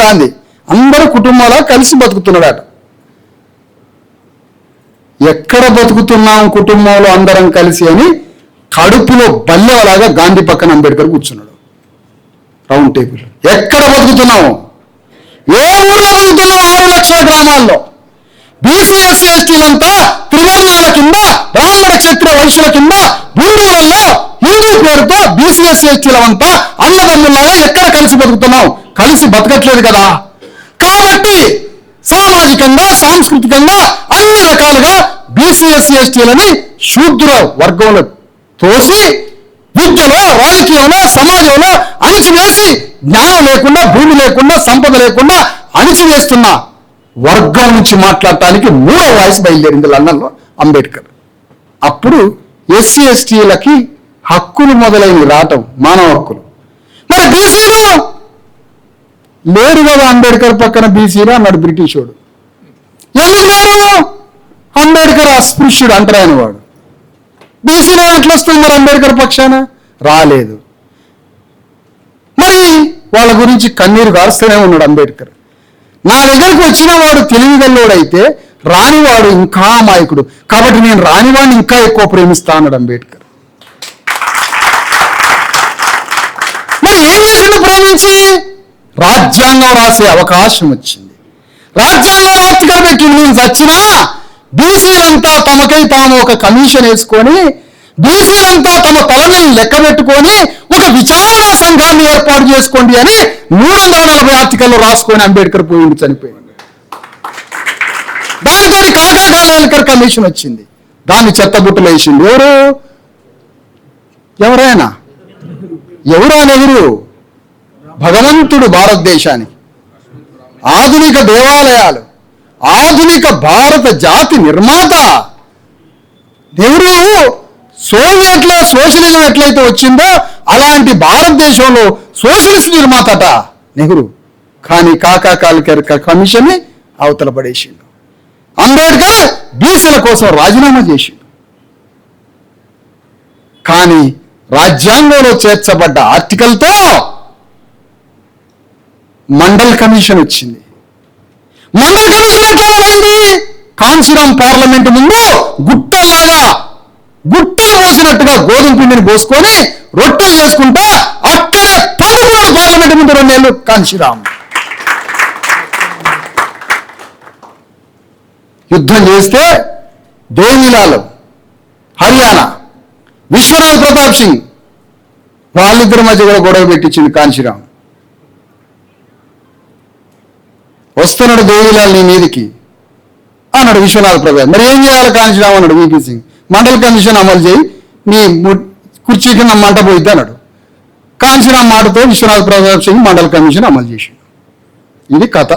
గాంధీ. అందరూ కుటుంబాల కలిసి బతుకుతున్నాడట. ఎక్కడ బతుకుతున్నాం కుటుంబంలో అందరం కలిసి అని కడుపులో బల్లెలాగా గాంధీ పక్కన అంబేద్కర్ కూర్చున్నాడు. Round table. ఎక్కడ బతుకుతున్నాము ఏ ఊర్లో బతుకుతున్నాం? ఆరు లక్షల గ్రామాల్లో. బీసీ ఎస్సీ ఎస్టీలంతా త్రివర్ణాల కింద బ్రాహ్మణ క్షత్రియ వైశ్యుల కింద భూములలో హిందూ పేరుతో బీసీ ఎస్సీ ఎస్టీలమంతా అన్నదమ్ములాగా ఎక్కడ కలిసి బతుకుతున్నాం? కలిసి బతకట్లేదు కదా. కాబట్టి సామాజికంగా సాంస్కృతికంగా అన్ని రకాలుగా బీసీ ఎస్సీ ఎస్టీలని శూద్ర వర్గంలో తోసి విద్యలో రాజకీయంలో సమాజంలో అణిచివేసి జ్ఞానం లేకుండా భూమి లేకుండా సంపద లేకుండా అణిచివేస్తున్న వర్గం నుంచి మాట్లాడటానికి మూడో వాయిస్ బయలుదేరింది లండన్లో అంబేద్కర్. అప్పుడు ఎస్సీ ఎస్టీలకి హక్కులు మొదలైనవి రావటం మానవ హక్కులు. మరి బీసీలు లేడు కదా అంబేద్కర్ పక్కన బీసీలు అన్నాడు బ్రిటిషోడు. ఎందుకు లేరు? అంబేద్కర్ అస్పృశ్యుడు అంటరాయన వాడు. బీసీలో ఎట్లా వస్తుంది మరి అంబేద్కర్ పక్షాన? రాలేదు. మరి వాళ్ళ గురించి కన్నీరు కారుస్తూనే ఉన్నాడు అంబేద్కర్. నా దగ్గరకు వచ్చిన వాడు తెలివిగల్లోడైతే రానివాడు ఇంకా అమాయకుడు. కాబట్టి నేను రానివాడిని ఇంకా ఎక్కువ ప్రేమిస్తా అన్నాడు అంబేద్కర్. మరి ఏం చేసిండు ప్రేమించి? రాజ్యాంగం రాసే అవకాశం వచ్చింది. రాజ్యాంగం ఆర్టికల్ పెట్టి నేను చచ్చినా బీసీలంతా తమకై తాము ఒక కమిషన్ వేసుకొని బీసీలంతా తమ తలని లెక్క పెట్టుకొని ఒక విచారణ సంఘాన్ని ఏర్పాటు చేసుకోండి అని మూడు వందల నలభై ఆర్టికల్లో రాసుకొని అంబేద్కర్ పోయింది చనిపోయింది దానితో కాకా కాలేకర్ కమిషన్ వచ్చింది. దాన్ని చెత్తబుట్టలు వేసింది ఎవరు? ఎవరైనా? ఎవరా నెహ్రూ భగవంతుడు భారతదేశానికి. ఆధునిక దేవాలయాలు ఆధునిక భారత జాతి నిర్మాత. నెహ్రూ సోవియట్లో సోషలిజం ఎట్లయితే వచ్చిందో అలాంటి భారతదేశంలో సోషలిస్ట్ నిర్మాతట నెహ్రూ. కానీ కాకా కాలికర్ కమిషన్ని అవతల పడేసిండు. అంబేద్కర్ బీసీల కోసం రాజీనామా చేసిండు. కానీ రాజ్యాంగంలో చేర్చబడ్డ ఆర్టికల్తో మండల్ కమిషన్ వచ్చింది. మండల్ కమిషన్ ఎట్లా మొదలైంది కాంచీరాం పార్లమెంట్ ముందు గుట్టలాగా గుట్టలు పోసినట్టుగా గోధుమ పిండిని పోసుకొని రొట్టెలు చేసుకుంటా అక్కడే పదమూడు పార్లమెంట్ ముందు రెండేళ్ళు కాంచీరాం యుద్ధం చేస్తే దేవిలాల్ హర్యానా విశ్వనాథ్ ప్రతాప్ సింగ్ వాళ్ళిద్దరి మధ్య కూడా గొడవ పెట్టించింది కాంచీరాం వస్తున్నాడు గోవిలాల్ నీ మీదికి అన్నాడు విశ్వనాథ్ ప్రతాప్ మరి ఏం చేయాలి కాంచీరాం అన్నాడు వీపీ సింగ్. మండల కమిషన్ అమలు చేయి నీ కుర్చీకి కుర్చీ కింద మంట పోయిద్ది అన్నాడు. కాంచీరాం మాటతో విశ్వనాథ్ ప్రతాప్ సింగ్ మండల కమిషన్ అమలు చేసిండు. ఇది కథ.